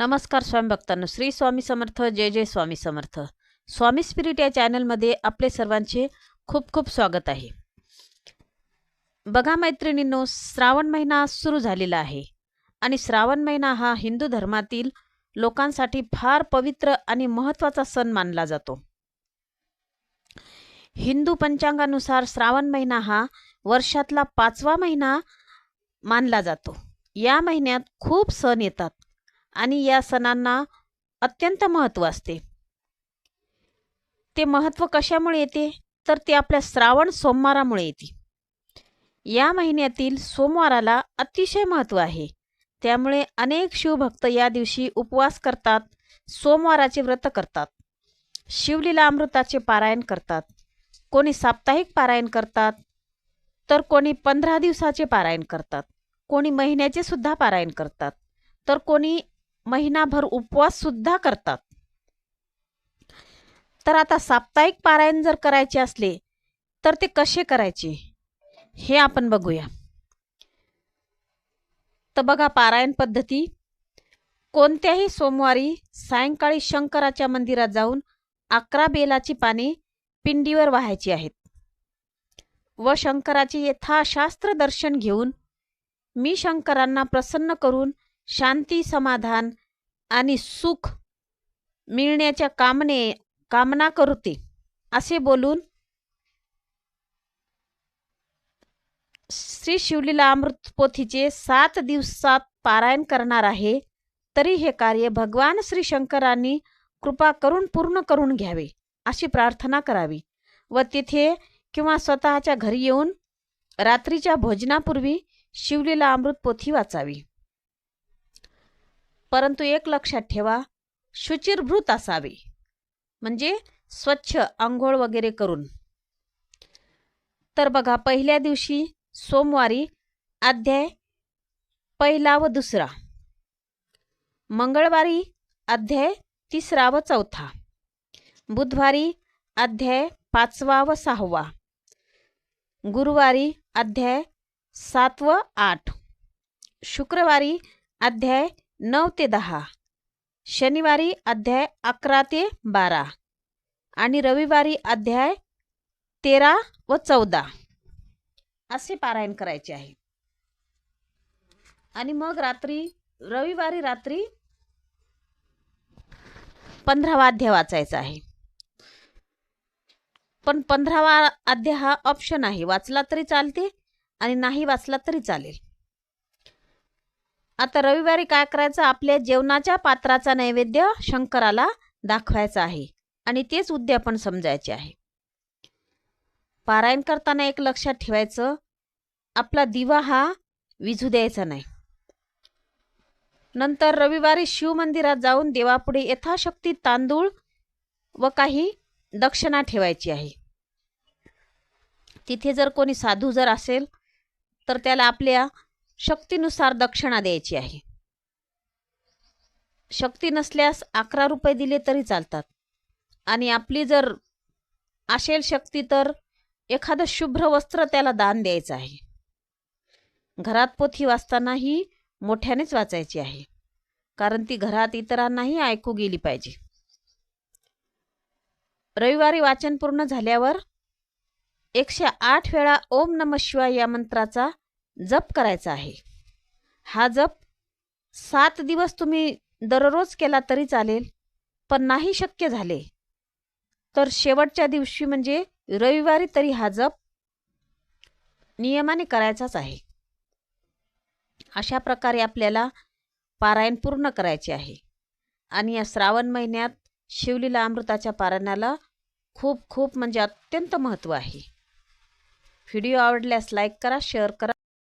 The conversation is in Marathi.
नमस्कार स्वामी भक्तांनो श्री स्वामी समर्थ जय जय स्वामी समर्थ. स्वामी स्पिरिट या चॅनलमध्ये आपले सर्वांचे खूप खूप स्वागत आहे. बघा मैत्रिणींनो श्रावण महिना सुरू झालेला आहे. आणि श्रावण महिना हा हिंदू धर्मातील लोकांसाठी फार पवित्र आणि महत्त्वाचा सण मानला जातो. हिंदू पंचांगानुसार श्रावण महिना हा वर्षातला पाचवा महिना मानला जातो. या महिन्यात खूप सण येतात. आणि या सणांना अत्यंत महत्त्व असते. ते महत्त्व कशामुळे येते? तर ते आपल्या श्रावण सोमवारामुळे येते. या महिन्यातील सोमवाराला अतिशय महत्त्व आहे. त्यामुळे अनेक शिवभक्त या दिवशी उपवास करतात सोमवाराचे व्रत करतात शिवलीला अमृताचे पारायण करतात कोणी साप्ताहिक पारायण करतात तर कोणी पंधरा दिवसाचे पारायण करतात कोणी महिन्याचे सुद्धा पारायण करतात तर कोणी महिनाभर उपवास सुद्धा करतात. तर आता साप्ताहिक पारायण जर करायचे असले तर ते कसे करायचे? हे आपण बघूया. तर बघा पारायण पद्धती. कोणत्याही सोमवारी सायंकाळी शंकराच्या मंदिरात जाऊन अकरा बेलाची पाने पिंडीवर वाहायची आहेत. व शंकराचे यथाशास्त्र दर्शन घेऊन मी शंकरांना प्रसन्न करून शांती समाधान आणि सुख मिळण्याच्या कामने कामना करते. असे बोलून श्री शिवलीला अमृत पोथीचे सात दिवसात पारायण करणार आहे. तरी हे कार्य भगवान श्री शंकरांनी कृपा करून पूर्ण करून घ्यावे अशी प्रार्थना करावी व तिथे किंवा स्वतःच्या घरी येऊन रात्रीच्या भोजनापूर्वी शिवलीला अमृत पोथी वाचावी. परंतु एक लक्षात ठेवा शुचिरभूत असावे. म्हणजे स्वच्छ आंघोळ वगैरे करून. तर बघा पहिल्या दिवशी सोमवारी अध्याय पहिला व दुसरा. मंगळवारी अध्याय तिसरा व चौथा. बुधवारी अध्याय पाचवा व सहावा. गुरुवारी अध्याय सात व आठ. शुक्रवारी अध्याय नऊ ते दहा. शनिवारी अध्याय अकरा ते बारा आणि रविवारी अध्याय तेरा व चौदा. असे पारायण करायचे आहे. आणि मग रात्री रविवारी रात्री पंधरावा अध्याय वाचायचा आहे. पण पंधरावा अध्याय हा ऑप्शन आहे. वाचला तरी चालते आणि नाही वाचला तरी चालेल. आता रविवारी काय करायचं? आपल्या जेवणाच्या पात्राचा नैवेद्य शंकराला दाखवायचा आहे आणि तेच उद्यापन समजायचे आहे. पारायण करताना एक लक्षात ठेवायचं आपला दिवा हा विझू द्यायचा नाही. नंतर रविवारी शिवमंदिरात जाऊन देवापुढे यथाशक्ती तांदूळ व काही दक्षिणा ठेवायची आहे. तिथे जर कोणी साधू जर असेल तर त्याला आपल्या शक्तीनुसार दक्षिणा द्यायची आहे. शक्ती नसल्यास अकरा रुपये दिले तरी चालतात. आणि आपली जर असेल शक्ती तर एखादं शुभ्र वस्त्र त्याला दान द्यायचं आहे. घरात पोथी वाचतानाही मोठ्यानेच वाचायची आहे. कारण ती घरात इतरांनाही ऐकू गेली पाहिजे. रविवारी वाचन पूर्ण झाल्यावर एकशे आठ वेळा ओम नम शिवाय या मंत्राचा जप करायचा आहे. हा जप सात दिवस तुम्ही दररोज केला तरी चालेल पण नाही शक्य झाले. तर शेवटच्या दिवशी म्हणजे रविवारी तरी हा जप नियमाने करायचाच आहे. अशा प्रकारे आपल्याला पारायण पूर्ण करायचे आहे. आणि या श्रावण महिन्यात शिवलीला अमृताच्या पारायणाला खूप खूप म्हणजे अत्यंत महत्त्व आहे. व्हिडिओ आवडल्यास लाईक करा शेअर करा.